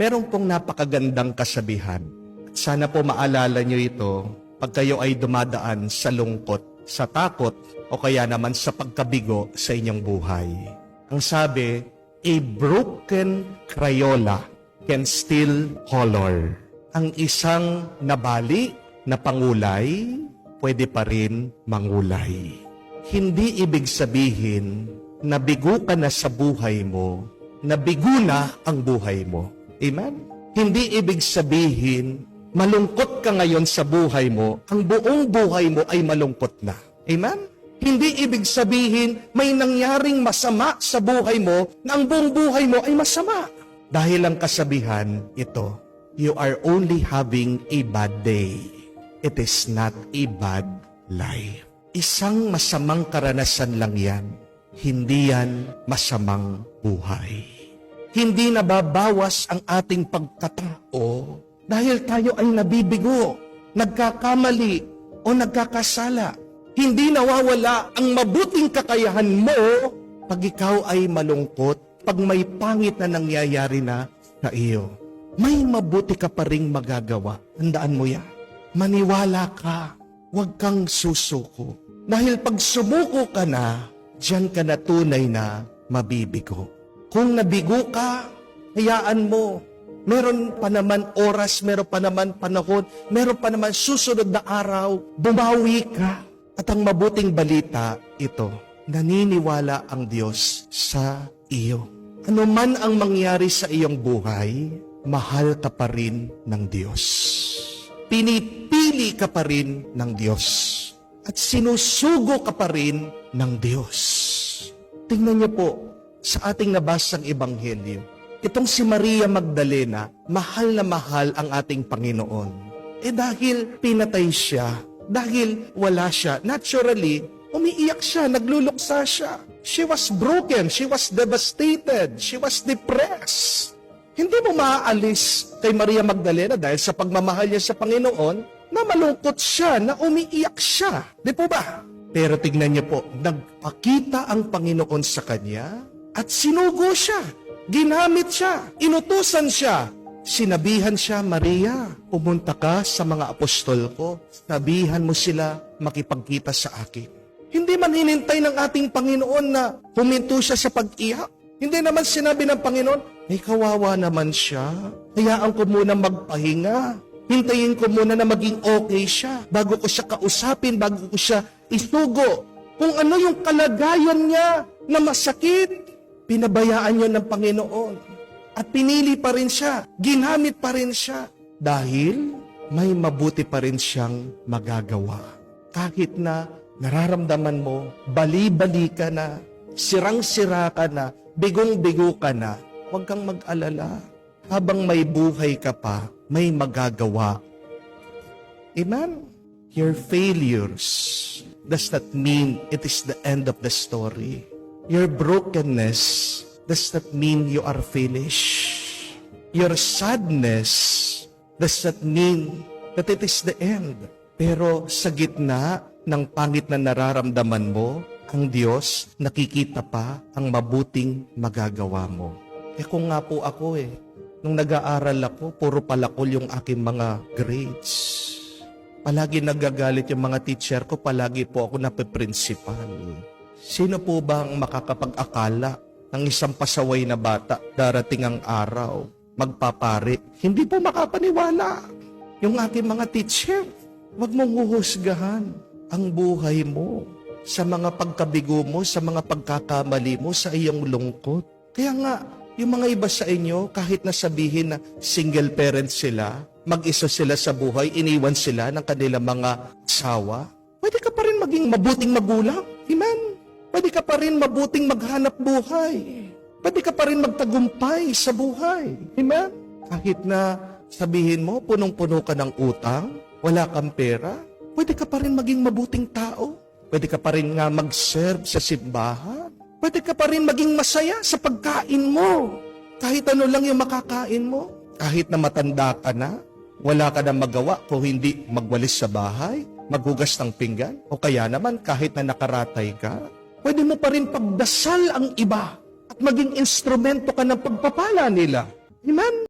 meron pong napakagandang kasabihan. Sana po maalala nyo ito pag kayo ay dumadaan sa lungkot, sa takot, o kaya naman sa pagkabigo sa inyong buhay. Ang sabi, a broken Crayola can still color. Ang isang nabali na pangulay, pwede pa rin mangulay. Hindi ibig sabihin na bigo ka na sa buhay mo, na bigo na ang buhay mo. Amen? Hindi ibig sabihin, malungkot ka ngayon sa buhay mo, ang buong buhay mo ay malungkot na. Amen? Hindi ibig sabihin, may nangyaring masama sa buhay mo, na ang buong buhay mo ay masama. Dahil ang kasabihan, ito, you are only having a bad day. It is not a bad life. Isang masamang karanasan lang yan. Hindi yan masamang buhay. Hindi nababawas ang ating pagkatao dahil tayo ay nabibigo, nagkakamali, o nagkakasala. Hindi nawawala ang mabuting kakayahan mo pag ikaw ay malungkot, pag may pangit na nangyayari na sa iyo. May mabuti ka pa ring magagawa. Tandaan mo yan. Maniwala ka. Huwag kang susuko. Dahil pag sumuko ka na, diyan ka na tunay na mabibigo. Kung nabigo ka, hayaan mo. Meron pa naman oras, meron pa naman panahon, meron pa naman susunod na araw, bumawi ka. At ang mabuting balita, ito, naniniwala ang Diyos sa iyo. Ano man ang mangyari sa iyong buhay, mahal ka pa rin ng Diyos. Pinipili ka pa rin ng Diyos. At sinusugo ka pa rin ng Diyos. Tingnan niyo po, sa ating nabasang ebanghelyo, itong si Maria Magdalena, mahal na mahal ang ating Panginoon. Eh dahil pinatay siya, dahil wala siya, naturally, umiiyak siya, nagluluksa siya. She was broken, she was devastated, she was depressed. Hindi mo maaalis kay Maria Magdalena dahil sa pagmamahal niya sa Panginoon na malungkot siya, na umiiyak siya. Di po ba? Pero tignan niyo po, nagpakita ang Panginoon sa kanya at sinugo siya. Ginamit siya. Inutusan siya. Sinabihan siya, Maria, pumunta ka sa mga apostol ko. Sabihan mo sila makipagkita sa akin. Hindi man hinintay ng ating Panginoon na huminto siya sa pag-iyak. Hindi naman sinabi ng Panginoon, may kawawa naman siya. Hayaan ko muna magpahinga. Hintayin ko muna na maging okay siya bago ko siya kausapin, bago ko siya isugo. Kung ano yung kalagayan niya na masakit, pinabayaan niya ng Panginoon. At pinili pa rin siya, ginamit pa rin siya. Dahil may mabuti pa rin siyang magagawa. Kahit na nararamdaman mo, bali-bali ka na, sirang-sira ka na, bigong-bigo ka na, huwag kang mag-alala. Habang may buhay ka pa, may magagawa. Amen? Your failures does not mean it is the end of the story. Your brokenness does not mean you are finished. Your sadness does not mean that it is the end. Pero sa gitna ng pangit na nararamdaman mo, ang Diyos nakikita pa ang mabuting magagawa mo. Eh kung nga po ako eh, nung nag-aaral ako, puro palakol yung aking mga grades. Palagi nagagalit yung mga teacher ko, palagi po ako nape-principal. Sino po ba ang makakapag-akala ng isang pasaway na bata darating ang araw, magpapari? Hindi po makapaniwala. Yung aking mga teacher, wag mong huhusgahan ang buhay mo sa mga pagkabigo mo, sa mga pagkakamali mo, sa iyong lungkot. Kaya nga, yung mga iba sa inyo, kahit na sabihin na single parent sila, mag-isa sila sa buhay, iniwan sila ng kanilang mga asawa, pwede ka pa rin maging mabuting magulang. Amen? Pwede ka pa rin mabuting maghanap buhay. Pwede ka pa rin magtagumpay sa buhay. Amen? Kahit na sabihin mo, punong-puno ka ng utang, wala kang pera, pwede ka pa rin maging mabuting tao. Pwede ka pa rin nga mag-serve sa simbahan. Pwede ka pa rin maging masaya sa pagkain mo. Kahit ano lang yung makakain mo. Kahit na matanda ka na, wala ka na magawa kung hindi magwalis sa bahay, maghugas ng pinggan, o kaya naman kahit na nakaratay ka, pwede mo pa rin pagdasal ang iba at maging instrumento ka ng pagpapala nila. Amen?